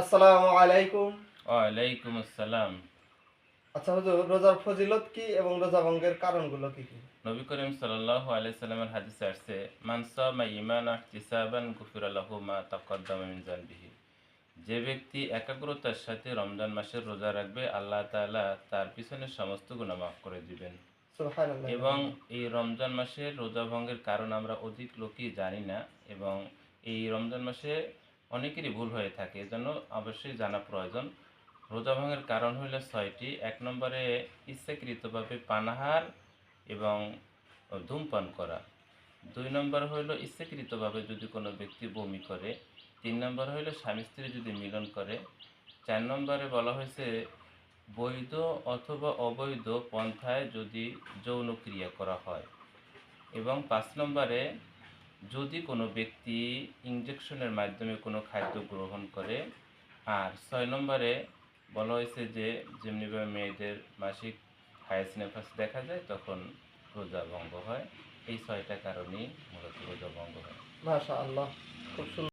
আসসালামু আলাইকুম। ওয়ালাইকুম আসসালাম। আচ্ছা হুজুর রোজার ফজিলত কি এবং রোজা ভঙ্গের কারণগুলো কি কি? নবী করিম সাল্লাল্লাহু আলাইহি সাল্লামের হাদিসে আসছে মান সামা ঈমানা ইহতিসাবান গুফিরা লাহু মা তাকদ্দামা মিন যানবিহি যে ব্যক্তি একাগ্রতার সাথে রমজান মাসের রোজা রাখবে আল্লাহ তাআলা তার পিছনে সমস্ত গুনাহ মাফ করে দিবেন। সুবহানাল্লাহ। এবং এই রমজান মাসের রোজা ভঙ্গের কারণ আমরা অধিক লোকই জানি না এবং এই রমজান মাসে অনেকেরই ভুল হয়ে থাকে, এজন্য অবশ্যই জানা প্রয়োজন। রোজা ভঙ্গের কারণ হইল ছয়টি। এক নম্বরে ইচ্ছাকৃতভাবে পানাহার এবং ধূমপান করা। দুই নম্বর হইল ইচ্ছাকৃতভাবে যদি কোনো ব্যক্তি বমি করে। তিন নম্বর হইল স্বামী স্ত্রী যদি মিলন করে। চার নম্বরে বলা হয়েছে, বৈধ অথবা অবৈধ পন্থায় যদি যৌন ক্রিয়া করা হয়। এবং পাঁচ নম্বরে যদি কোনো ব্যক্তি ইঞ্জেকশনের মাধ্যমে কোনো খাদ্য গ্রহণ করে, আর ছয় নম্বরে বলা হয়েছে যে, যেমনিভাবে মেয়েদের মাসিক হায়াসিনেফাস দেখা যায়, তখন রোজা ভঙ্গ হয়। এই ছয়টা কারণেই মূলত রোজা ভঙ্গ হয়। মাশাআল্লাহ, খুব সুন্দর।